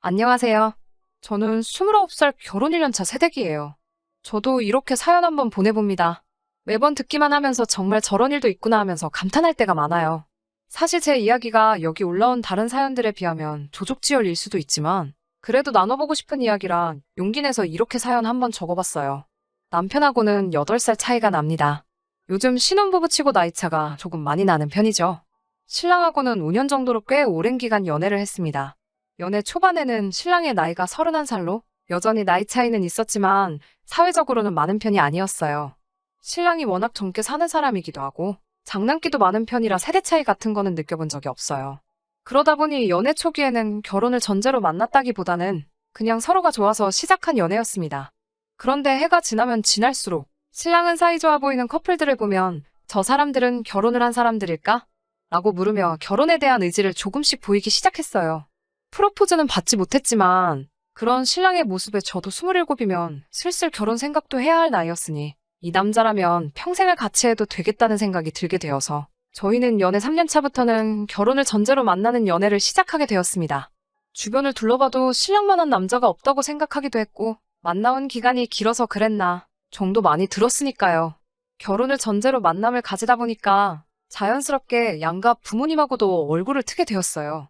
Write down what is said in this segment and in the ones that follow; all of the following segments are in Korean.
안녕하세요. 저는 29살 결혼 1년차 새댁이에요. 저도 이렇게 사연 한번 보내봅니다. 매번 듣기만 하면서 정말 저런 일도 있구나 하면서 감탄할 때가 많아요. 사실 제 이야기가 여기 올라온 다른 사연들에 비하면 조족지혈일 수도 있지만 그래도 나눠보고 싶은 이야기라 용기 내서 이렇게 사연 한번 적어봤어요. 남편하고는 8살 차이가 납니다. 요즘 신혼부부 치고 나이차가 조금 많이 나는 편이죠. 신랑하고는 5년 정도로 꽤 오랜 기간 연애를 했습니다. 연애 초반에는 신랑의 나이가 31살로 여전히 나이 차이는 있었지만 사회적으로는 많은 편이 아니었어요. 신랑이 워낙 젊게 사는 사람이기도 하고 장난기도 많은 편이라 세대 차이 같은 거는 느껴본 적이 없어요. 그러다 보니 연애 초기에는 결혼을 전제로 만났다기보다는 그냥 서로가 좋아서 시작한 연애였습니다. 그런데 해가 지나면 지날수록 신랑은 사이좋아 보이는 커플들을 보면 저 사람들은 결혼을 한 사람들일까? 라고 물으며 결혼에 대한 의지를 조금씩 보이기 시작했어요. 프로포즈는 받지 못했지만 그런 신랑의 모습에 저도 27이면 슬슬 결혼 생각도 해야 할 나이였으니 이 남자라면 평생을 같이 해도 되겠다는 생각이 들게 되어서 저희는 연애 3년 차부터는 결혼을 전제로 만나는 연애를 시작하게 되었습니다. 주변을 둘러봐도 신랑만한 남자가 없다고 생각하기도 했고 만나온 기간이 길어서 그랬나 정도 많이 들었으니까요. 결혼을 전제로 만남을 가지다 보니까 자연스럽게 양가 부모님하고도 얼굴을 트게 되었어요.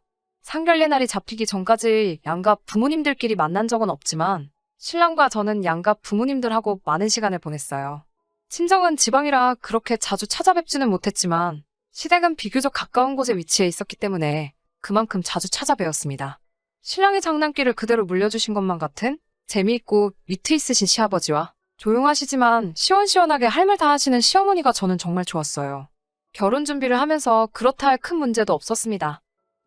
상견례 날이 잡히기 전까지 양가 부모님들끼리 만난 적은 없지만 신랑과 저는 양가 부모님들하고 많은 시간을 보냈어요. 친정은 지방이라 그렇게 자주 찾아뵙지는 못했지만 시댁은 비교적 가까운 곳에 위치해 있었기 때문에 그만큼 자주 찾아뵈었습니다. 신랑의 장난기를 그대로 물려주신 것만 같은 재미있고 위트 있으신 시아버지와 조용하시지만 시원시원하게 할 말 다 하시는 시어머니가 저는 정말 좋았어요. 결혼 준비를 하면서 그렇다 할 큰 문제도 없었습니다.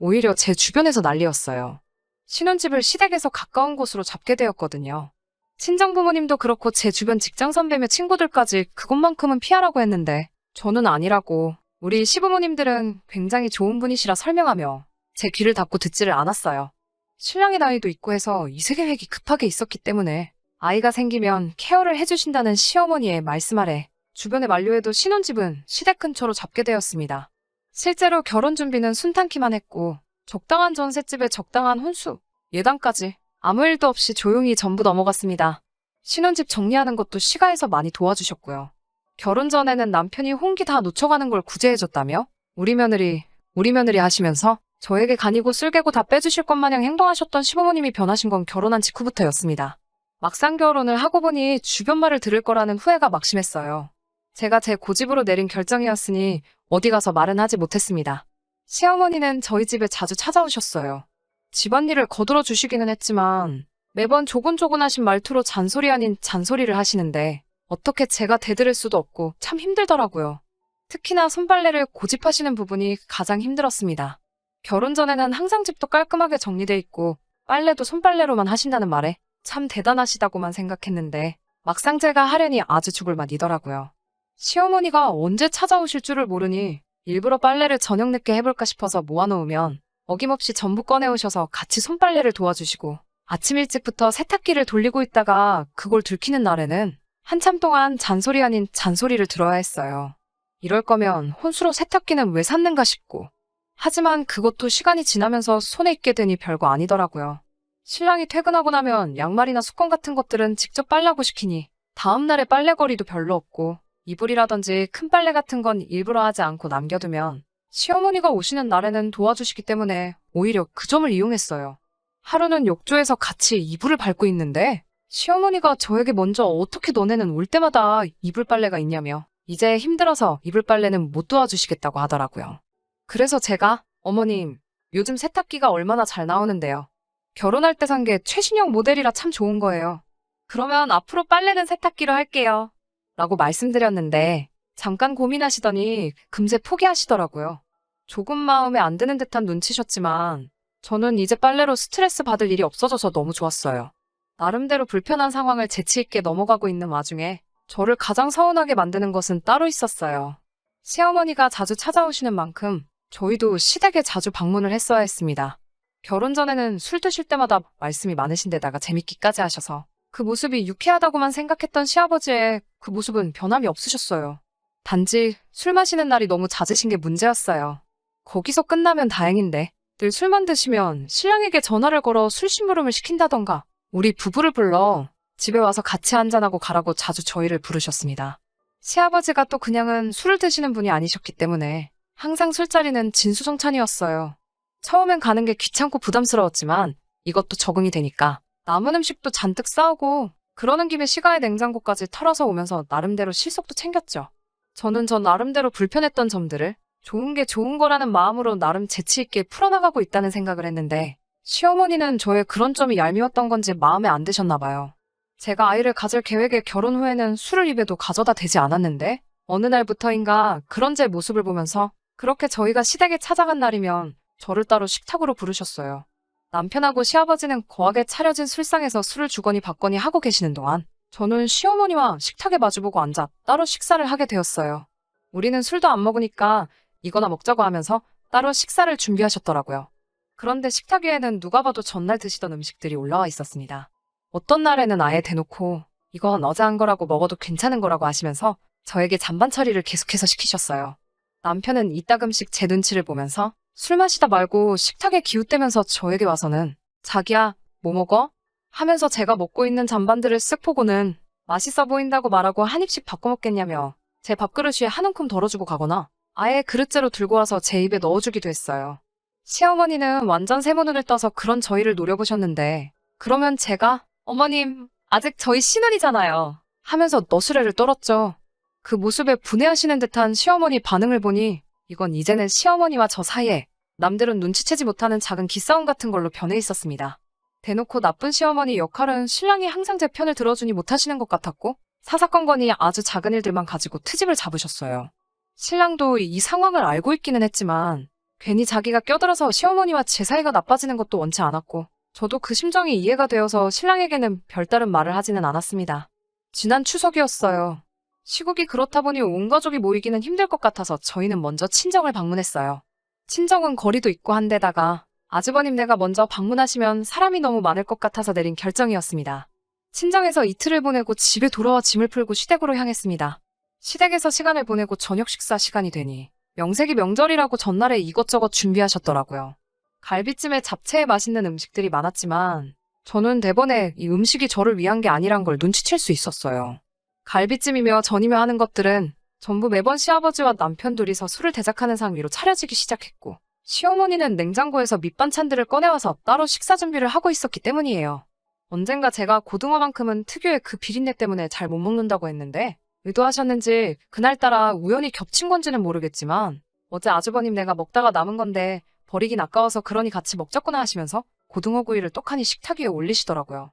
오히려 제 주변에서 난리였어요. 신혼집을 시댁에서 가까운 곳으로 잡게 되었거든요. 친정 부모님도 그렇고 제 주변 직장 선배며 친구들까지 그것만큼은 피하라고 했는데 저는 아니라고 우리 시부모님들은 굉장히 좋은 분이시라 설명하며 제 귀를 닫고 듣지를 않았어요. 신랑의 나이도 있고 해서 이세 계획이 급하게 있었기 때문에 아이가 생기면 케어를 해주신다는 시어머니의 말씀 아래 주변에 만류해도 신혼집은 시댁 근처로 잡게 되었습니다. 실제로 결혼 준비는 순탄키만 했고 적당한 전셋집에 적당한 혼수, 예단까지 아무 일도 없이 조용히 전부 넘어갔습니다. 신혼집 정리하는 것도 시가에서 많이 도와주셨고요. 결혼 전에는 남편이 홍기 다 놓쳐가는 걸 구제해줬다며 우리 며느리, 우리 며느리 하시면서 저에게 간이고 쓸개고 다 빼주실 것 마냥 행동하셨던 시부모님이 변하신 건 결혼한 직후부터였습니다. 막상 결혼을 하고 보니 주변 말을 들을 거라는 후회가 막심했어요. 제가 제 고집으로 내린 결정이었으니 어디 가서 말은 하지 못했습니다. 시어머니는 저희 집에 자주 찾아오셨어요. 집안일을 거들어 주시기는 했지만 매번 조곤조곤하신 말투로 잔소리 아닌 잔소리를 하시는데 어떻게 제가 대들을 수도 없고 참 힘들더라고요. 특히나 손빨래를 고집하시는 부분이 가장 힘들었습니다. 결혼 전에는 항상 집도 깔끔하게 정리돼 있고 빨래도 손빨래로만 하신다는 말에 참 대단하시다고만 생각했는데 막상 제가 하려니 아주 죽을 맛이더라고요. 시어머니가 언제 찾아오실 줄을 모르니 일부러 빨래를 저녁 늦게 해볼까 싶어서 모아놓으면 어김없이 전부 꺼내오셔서 같이 손빨래를 도와주시고 아침 일찍부터 세탁기를 돌리고 있다가 그걸 들키는 날에는 한참 동안 잔소리 아닌 잔소리를 들어야 했어요. 이럴 거면 혼수로 세탁기는 왜 샀는가 싶고 하지만 그것도 시간이 지나면서 손에 있게 되니 별거 아니더라고요. 신랑이 퇴근하고 나면 양말이나 수건 같은 것들은 직접 빨라고 시키니 다음날에 빨래거리도 별로 없고 이불이라든지 큰 빨래 같은 건 일부러 하지 않고 남겨두면 시어머니가 오시는 날에는 도와주시기 때문에 오히려 그 점을 이용했어요. 하루는 욕조에서 같이 이불을 밟고 있는데 시어머니가 저에게 먼저 어떻게 너네는 올 때마다 이불 빨래가 있냐며 이제 힘들어서 이불 빨래는 못 도와주시겠다고 하더라고요. 그래서 제가 어머님 요즘 세탁기가 얼마나 잘 나오는데요. 결혼할 때 산 게 최신형 모델이라 참 좋은 거예요. 그러면 앞으로 빨래는 세탁기로 할게요. 라고 말씀드렸는데 잠깐 고민하시더니 금세 포기하시더라고요. 조금 마음에 안 드는 듯한 눈치셨지만 저는 이제 빨래로 스트레스 받을 일이 없어져서 너무 좋았어요. 나름대로 불편한 상황을 재치있게 넘어가고 있는 와중에 저를 가장 서운하게 만드는 것은 따로 있었어요. 시어머니가 자주 찾아오시는 만큼 저희도 시댁에 자주 방문을 했어야 했습니다. 결혼 전에는 술 드실 때마다 말씀이 많으신 데다가 재밌기까지 하셔서 그 모습이 유쾌하다고만 생각했던 시아버지의 그 모습은 변함이 없으셨어요. 단지 술 마시는 날이 너무 잦으신 게 문제였어요. 거기서 끝나면 다행인데 늘 술만 드시면 신랑에게 전화를 걸어 술심부름을 시킨다던가 우리 부부를 불러 집에 와서 같이 한잔하고 가라고 자주 저희를 부르셨습니다. 시아버지가 또 그냥은 술을 드시는 분이 아니셨기 때문에 항상 술자리는 진수성찬이었어요. 처음엔 가는 게 귀찮고 부담스러웠지만 이것도 적응이 되니까 남은 음식도 잔뜩 싸오고 그러는 김에 시간에 냉장고까지 털어서 오면서 나름대로 실속도 챙겼죠. 저는 저 나름대로 불편했던 점들을 좋은 게 좋은 거라는 마음으로 나름 재치있게 풀어나가고 있다는 생각을 했는데 시어머니는 저의 그런 점이 얄미웠던 건지 마음에 안 드셨나 봐요. 제가 아이를 가질 계획에 결혼 후에는 술을 입에도 가져다 대지 않았는데 어느 날부터인가 그런 제 모습을 보면서 그렇게 저희가 시댁에 찾아간 날이면 저를 따로 식탁으로 부르셨어요. 남편하고 시아버지는 거하게 차려진 술상에서 술을 주거니 받거니 하고 계시는 동안 저는 시어머니와 식탁에 마주보고 앉아 따로 식사를 하게 되었어요. 우리는 술도 안 먹으니까 이거나 먹자고 하면서 따로 식사를 준비하셨더라고요. 그런데 식탁 위에는 누가 봐도 전날 드시던 음식들이 올라와 있었습니다. 어떤 날에는 아예 대놓고 이건 어제 한 거라고 먹어도 괜찮은 거라고 하시면서 저에게 잔반 처리를 계속해서 시키셨어요. 남편은 이따금씩 제 눈치를 보면서 술 마시다 말고 식탁에 기웃대면서 저에게 와서는 자기야 뭐 먹어? 하면서 제가 먹고 있는 잔반들을 쓱 보고는 맛있어 보인다고 말하고 한 입씩 바꿔 먹겠냐며 제 밥그릇 위에 한 움큼 덜어주고 가거나 아예 그릇째로 들고 와서 제 입에 넣어주기도 했어요. 시어머니는 완전 세모눈을 떠서 그런 저희를 노려보셨는데 그러면 제가 어머님 아직 저희 신혼이잖아요 하면서 너스레를 떨었죠. 그 모습에 분해하시는 듯한 시어머니 반응을 보니 이건 이제는 시어머니와 저 사이에 남들은 눈치채지 못하는 작은 기싸움 같은 걸로 변해 있었습니다. 대놓고 나쁜 시어머니 역할은 신랑이 항상 제 편을 들어주니 못하시는 것 같았고 사사건건이 아주 작은 일들만 가지고 트집을 잡으셨어요. 신랑도 이 상황을 알고 있기는 했지만 괜히 자기가 껴들어서 시어머니와 제 사이가 나빠지는 것도 원치 않았고 저도 그 심정이 이해가 되어서 신랑에게는 별다른 말을 하지는 않았습니다. 지난 추석이었어요. 시국이 그렇다 보니 온 가족이 모이기는 힘들 것 같아서 저희는 먼저 친정을 방문했어요. 친정은 거리도 있고 한데다가 아주버님 네가 먼저 방문하시면 사람이 너무 많을 것 같아서 내린 결정이었습니다. 친정에서 이틀을 보내고 집에 돌아와 짐을 풀고 시댁으로 향했습니다. 시댁에서 시간을 보내고 저녁 식사 시간이 되니 명색이 명절이라고 전날에 이것저것 준비하셨더라고요. 갈비찜에 잡채에 맛있는 음식들이 많았지만 저는 대번에 이 음식이 저를 위한 게 아니란 걸 눈치챌 수 있었어요. 갈비찜이며 전이며 하는 것들은 전부 매번 시아버지와 남편 둘이서 술을 대작하는 상 위로 차려지기 시작했고 시어머니는 냉장고에서 밑반찬들을 꺼내와서 따로 식사 준비를 하고 있었기 때문이에요. 언젠가 제가 고등어만큼은 특유의 그 비린내 때문에 잘 못 먹는다고 했는데 의도하셨는지 그날따라 우연히 겹친 건지는 모르겠지만 어제 아주버님 내가 먹다가 남은 건데 버리긴 아까워서 그러니 같이 먹자꾸나 하시면서 고등어 구이를 떡하니 식탁 위에 올리시더라고요.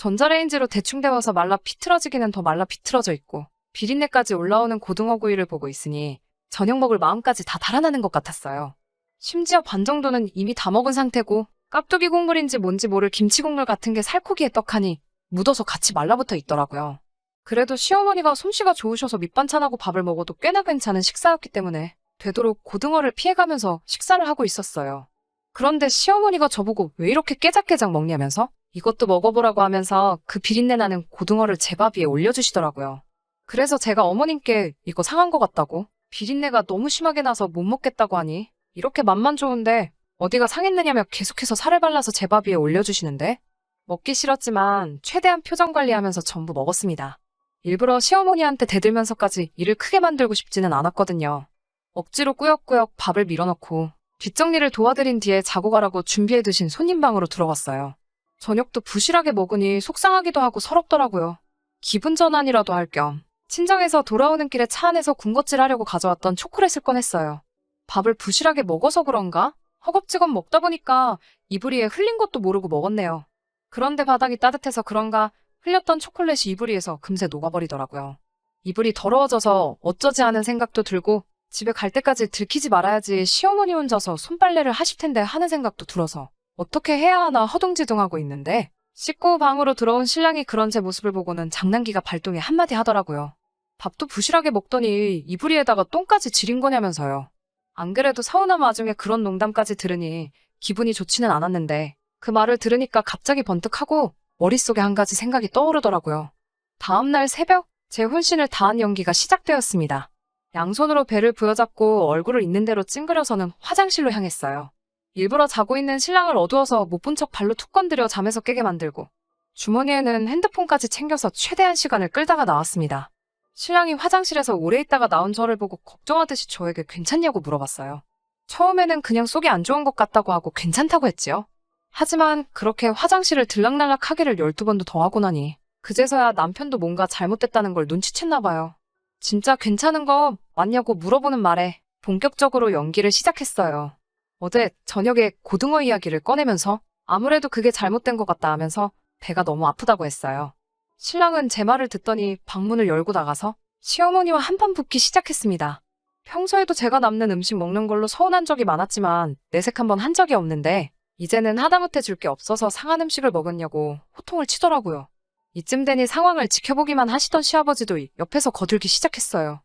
전자레인지로 대충 데워서 말라 비틀어지기는 더 말라 비틀어져 있고 비린내까지 올라오는 고등어 구이를 보고 있으니 저녁 먹을 마음까지 다 달아나는 것 같았어요. 심지어 반 정도는 이미 다 먹은 상태고 깍두기 국물인지 뭔지 모를 김치 국물 같은 게 살코기에 떡하니 묻어서 같이 말라붙어 있더라고요. 그래도 시어머니가 솜씨가 좋으셔서 밑반찬하고 밥을 먹어도 꽤나 괜찮은 식사였기 때문에 되도록 고등어를 피해가면서 식사를 하고 있었어요. 그런데 시어머니가 저보고 왜 이렇게 깨작깨작 먹냐면서 이것도 먹어보라고 하면서 그 비린내 나는 고등어를 제밥 위에 올려주시더라고요. 그래서 제가 어머님께 이거 상한 것 같다고 비린내가 너무 심하게 나서 못 먹겠다고 하니 이렇게 맛만 좋은데 어디가 상했느냐며 계속해서 살을 발라서 제밥 위에 올려주시는데 먹기 싫었지만 최대한 표정 관리하면서 전부 먹었습니다. 일부러 시어머니한테 대들면서까지 일을 크게 만들고 싶지는 않았거든요. 억지로 꾸역꾸역 밥을 밀어넣고 뒷정리를 도와드린 뒤에 자고 가라고 준비해 두신 손님 방으로 들어갔어요. 저녁도 부실하게 먹으니 속상하기도 하고 서럽더라고요. 기분 전환이라도 할 겸 친정에서 돌아오는 길에 차 안에서 군것질 하려고 가져왔던 초콜릿을 꺼냈어요. 밥을 부실하게 먹어서 그런가? 허겁지겁 먹다 보니까 이불 위에 흘린 것도 모르고 먹었네요. 그런데 바닥이 따뜻해서 그런가 흘렸던 초콜릿이 이불 위에서 금세 녹아버리더라고요. 이불이 더러워져서 어쩌지 하는 생각도 들고 집에 갈 때까지 들키지 말아야지 시어머니 혼자서 손빨래를 하실 텐데 하는 생각도 들어서 어떻게 해야 하나 허둥지둥하고 있는데 씻고 방으로 들어온 신랑이 그런 제 모습을 보고는 장난기가 발동해 한마디 하더라고요. 밥도 부실하게 먹더니 이불 위에다가 똥까지 지린 거냐면서요. 안 그래도 서운한 와중에 그런 농담까지 들으니 기분이 좋지는 않았는데 그 말을 들으니까 갑자기 번뜩하고 머릿속에 한 가지 생각이 떠오르더라고요. 다음날 새벽 제 혼신을 다한 연기가 시작되었습니다. 양손으로 배를 부여잡고 얼굴을 있는 대로 찡그려서는 화장실로 향했어요. 일부러 자고 있는 신랑을 어두워서 못 본 척 발로 툭 건드려 잠에서 깨게 만들고 주머니에는 핸드폰까지 챙겨서 최대한 시간을 끌다가 나왔습니다. 신랑이 화장실에서 오래 있다가 나온 저를 보고 걱정하듯이 저에게 괜찮냐고 물어봤어요. 처음에는 그냥 속이 안 좋은 것 같다고 하고 괜찮다고 했지요. 하지만 그렇게 화장실을 들락날락 하기를 12번도 더 하고 나니 그제서야 남편도 뭔가 잘못됐다는 걸 눈치챘나 봐요. 진짜 괜찮은 거 맞냐고 물어보는 말에 본격적으로 연기를 시작했어요. 어제 저녁에 고등어 이야기를 꺼내면서 아무래도 그게 잘못된 것 같다 하면서 배가 너무 아프다고 했어요. 신랑은 제 말을 듣더니 방문을 열고 나가서 시어머니와 한판 붙기 시작했습니다. 평소에도 제가 남는 음식 먹는 걸로 서운한 적이 많았지만 내색 한번 한 적이 없는데 이제는 하다못해 줄 게 없어서 상한 음식을 먹었냐고 호통을 치더라고요. 이쯤 되니 상황을 지켜보기만 하시던 시아버지도 옆에서 거들기 시작했어요.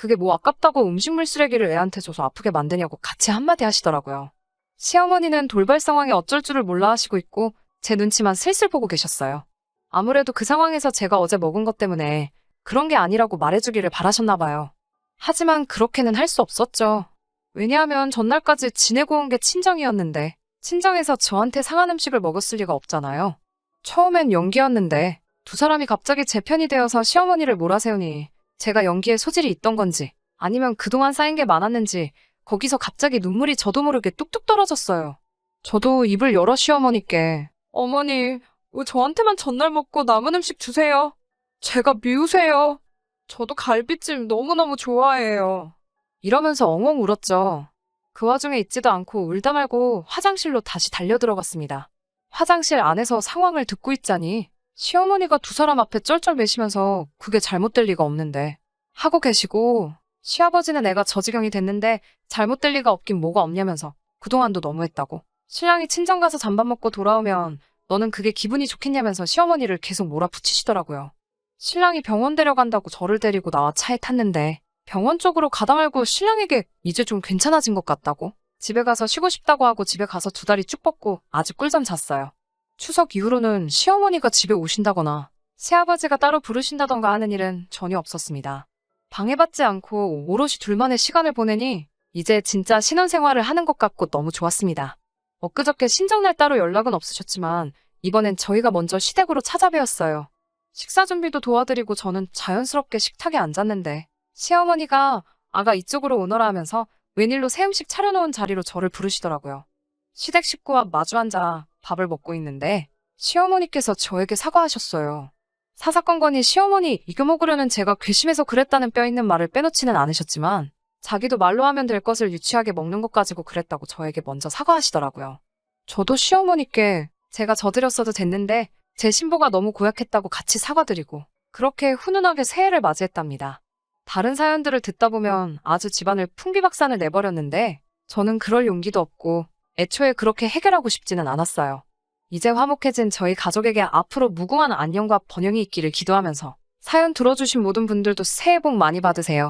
그게 뭐 아깝다고 음식물 쓰레기를 애한테 줘서 아프게 만드냐고 같이 한마디 하시더라고요. 시어머니는 돌발 상황에 어쩔 줄을 몰라 하시고 있고 제 눈치만 슬슬 보고 계셨어요. 아무래도 그 상황에서 제가 어제 먹은 것 때문에 그런 게 아니라고 말해주기를 바라셨나 봐요. 하지만 그렇게는 할 수 없었죠. 왜냐하면 전날까지 지내고 온 게 친정이었는데 친정에서 저한테 상한 음식을 먹었을 리가 없잖아요. 처음엔 연기였는데 두 사람이 갑자기 제 편이 되어서 시어머니를 몰아세우니 제가 연기에 소질이 있던 건지 아니면 그동안 쌓인 게 많았는지 거기서 갑자기 눈물이 저도 모르게 뚝뚝 떨어졌어요. 저도 입을 열어 시어머니께 어머니 왜 저한테만 전날 먹고 남은 음식 주세요. 제가 미우세요. 저도 갈비찜 너무너무 좋아해요. 이러면서 엉엉 울었죠. 그 와중에 있지도 않고 울다 말고 화장실로 다시 달려 들어갔습니다. 화장실 안에서 상황을 듣고 있자니 시어머니가 두 사람 앞에 쩔쩔매시면서 그게 잘못될 리가 없는데 하고 계시고 시아버지는 애가 저 지경이 됐는데 잘못될 리가 없긴 뭐가 없냐면서 그동안도 너무했다고 신랑이 친정 가서 잠밥 먹고 돌아오면 너는 그게 기분이 좋겠냐면서 시어머니를 계속 몰아붙이시더라고요. 신랑이 병원 데려간다고 저를 데리고 나와 차에 탔는데 병원 쪽으로 가다 말고 신랑에게 이제 좀 괜찮아진 것 같다고 집에 가서 쉬고 싶다고 하고 집에 가서 두 다리 쭉 뻗고 아주 꿀잠 잤어요. 추석 이후로는 시어머니가 집에 오신다거나 새아버지가 따로 부르신다던가 하는 일은 전혀 없었습니다. 방해받지 않고 오롯이 둘만의 시간을 보내니 이제 진짜 신혼생활을 하는 것 같고 너무 좋았습니다. 엊그저께 신정날 따로 연락은 없으셨지만 이번엔 저희가 먼저 시댁으로 찾아뵈었어요. 식사 준비도 도와드리고 저는 자연스럽게 식탁에 앉았는데 시어머니가 아가 이쪽으로 오너라 하면서 웬일로 새 음식 차려놓은 자리로 저를 부르시더라고요. 시댁 식구와 마주 앉아 밥을 먹고 있는데 시어머니께서 저에게 사과하셨어요. 사사건건이 시어머니 이겨 먹으려는 제가 괘씸해서 그랬다는 뼈 있는 말을 빼놓지는 않으셨지만 자기도 말로 하면 될 것을 유치하게 먹는 것 가지고 그랬다고 저에게 먼저 사과하시더라고요. 저도 시어머니께 제가 저드렸어도 됐는데 제 신보가 너무 고약했다고 같이 사과드리고 그렇게 훈훈하게 새해를 맞이했답니다. 다른 사연들을 듣다 보면 아주 집안을 풍비박산을 내버렸는데 저는 그럴 용기도 없고 애초에 그렇게 해결하고 싶지는 않았어요. 이제 화목해진 저희 가족에게 앞으로 무궁한 안녕과 번영이 있기를 기도하면서 사연 들어주신 모든 분들도 새해 복 많이 받으세요.